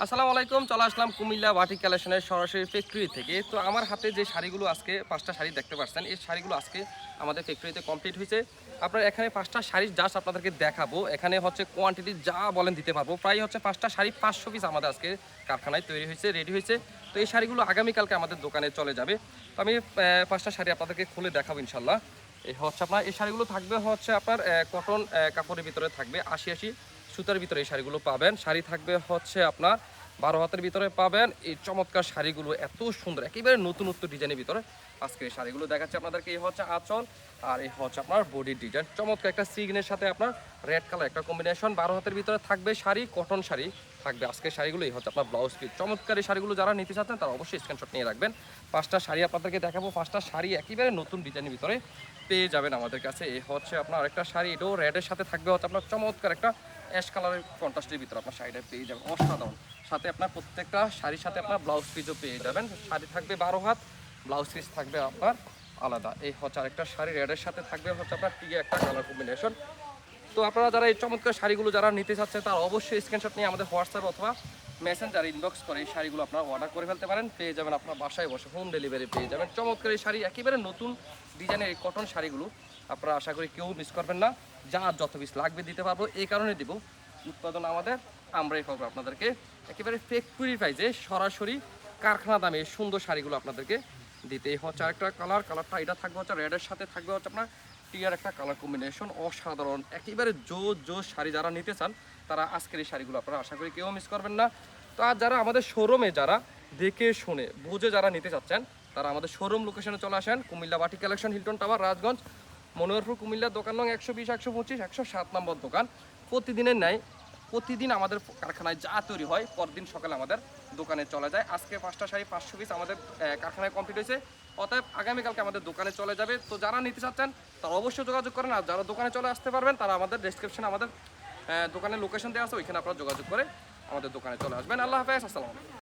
আসসালামু আলাইকুম, চলে আসলাম কুমিল্লা বাটি কালেকশনের সরাসরি ফ্যাক্টরি থেকে। তো আমার হাতে যে শাড়িগুলো আজকে, পাঁচটা শাড়ি দেখতে পাচ্ছেন, এই শাড়িগুলো আজকে আমাদের ফ্যাক্টরিতে কমপ্লিট হয়েছে। আপনার এখানে পাঁচটা শাড়ি জাস্ট আপনাদেরকে দেখাবো। এখানে হচ্ছে কোয়ান্টিটি যা বলেন দিতে পারব। প্রায় হচ্ছে পাঁচটা শাড়ি পাঁচশো পিস আমাদের আজকে কারখানায় তৈরি হয়েছে রেডি হয়েছে। তো এই শাড়িগুলো আগামীকালকে আমাদের দোকানে চলে যাবে। তো আমি পাঁচটা শাড়ি আপনাদেরকে খুলে দেখাবো ইনশাল্লাহ এই হচ্ছে আপনার, এই শাড়িগুলো থাকবে হচ্ছে আপনার কটন কাপড়ের ভিতরে থাকবে আশি আশি। সুতার ভিতরে এই শাড়িগুলো পাবেন। শাড়ি থাকবে হচ্ছে আপনার বারো হাতের ভিতরে পাবেন। এই চমৎকার শাড়িগুলো এত সুন্দর, একেবারে নতুনত্ব ডিজাইনের ভিতরে। আজকে এই শাড়িগুলো দেখাচ্ছে আপনাদেরকে, এই হচ্ছে আঁচল আর এই হচ্ছে আপনার বডির ডিজাইন চমৎকার একটা সিগনের সাথে আপনার রেড কালার একটা কম্বিনেশন বারো হাতের ভিতরে থাকবে শাড়ি কটন শাড়ি থাকবে আজকে শাড়িগুলো, এই হচ্ছে আপনার ব্লাউজ পিস চমৎকার এই শাড়িগুলো যারা নিতে চাচ্ছেন, তারা অবশ্যই স্ক্রিনশট নিয়ে রাখবেন। পাঁচটা শাড়ি আপনাদেরকে দেখাবো। পাঁচটা শাড়ি একেবারে নতুন ডিজাইনের ভিতরে পেয়ে যাবেন আমাদের কাছে। এই হচ্ছে আপনার আরেকটা শাড়ি, এটাও রেডের সাথে থাকবে। হচ্ছে আপনার চমৎকার একটা অ্যাশ কালারের কন্ট্রাস্টের ভিতরে আপনার শাড়িটা পেয়ে যাবেন। অসাধারণ। সাথে আপনার প্রত্যেকটা শাড়ির সাথে আপনার ব্লাউজ পিসও পেয়ে যাবেন। শাড়ি থাকবে বারো হাত, ব্লাউজ পিস থাকবে আপনার আলাদা। এই হচ্ছে আরেকটা শাড়ি রেডের সাথে থাকবে হচ্ছে আপনার টিকে একটা কালার কম্বিনেশন তো আপনারা যারা এই চমৎকার শাড়িগুলো যারা নিতে চাচ্ছে তারা অবশ্যই স্ক্রিনশট নিয়ে আমাদের হোয়াটসঅ্যাপ অথবা মেসেঞ্জার ইনবক্স করে এই শাড়িগুলো আপনারা অর্ডার করে ফেলতে পারেন। পেয়ে যাবেন আপনার বাসায় বসে হোম ডেলিভারি পেয়ে যাবেন। চমৎকার এই শাড়ি, একেবারে নতুন ডিজাইনের এই কটন শাড়িগুলো আপনারা আশা করি কেউ মিস করবেন না। যা যত পিস লাগবে দিতে পারব, এই কারণে দিব। উৎপাদন আমাদের, আমরাই পাবো আপনাদেরকে। একেবারে ফ্যাক্টরি প্রাইজে সরাসরি কারখানা দামে সুন্দর শাড়িগুলো আপনাদেরকে দিতে হচ্ছে। আরেকটা কালার কালারটা এটা থাকবে হচ্ছে রেডের সাথে থাকবে হচ্ছে আপনার টিয়ার একটা কালার কম্বিনেশন অসাধারণ, একেবারে জো জো শাড়ি যারা নিতে চান, তারা আজকের এই শাড়িগুলো আপনারা আশা করি কেউ মিস করবেন না। তো আর যারা আমাদের শোরুমে যারা দেখে শুনে, বুঝে যারা নিতে চাচ্ছেন, তারা আমাদের শোরুম লোকেশনে চলে আসেন। Comilla Bati collection Hilton tower Rajganj Manoharpur কুমিল্লার দোকান নং একশো বিশ, একশো পঁচিশ, একশো সাত নম্বর দোকান। প্রতিদিনের ন্যায়, প্রতিদিন আমাদের কারখানায় যা তৈরি হয়, পরদিন সকালে আমাদের দোকানে চলে যায়। আজকে পাঁচটা শাড়ি পাঁচশো পিস আমাদের কারখানায় কমপ্লিট হয়েছে। অতএব আগামীকালকে আমাদের দোকানে চলে যাবে। তো যারা নিতে চাচ্ছেন, তারা অবশ্যই যোগাযোগ করেন। আর যারা দোকানে চলে আসতে পারবেন, তারা আমাদের ডেসক্রিপশনে আমাদের দোকানের লোকেশন দেওয়া আছে, ওইখানে আপনারা যোগাযোগ করে আমাদের দোকানে চলে আসবেন। আল্লাহ হাফেজ, আসসালামু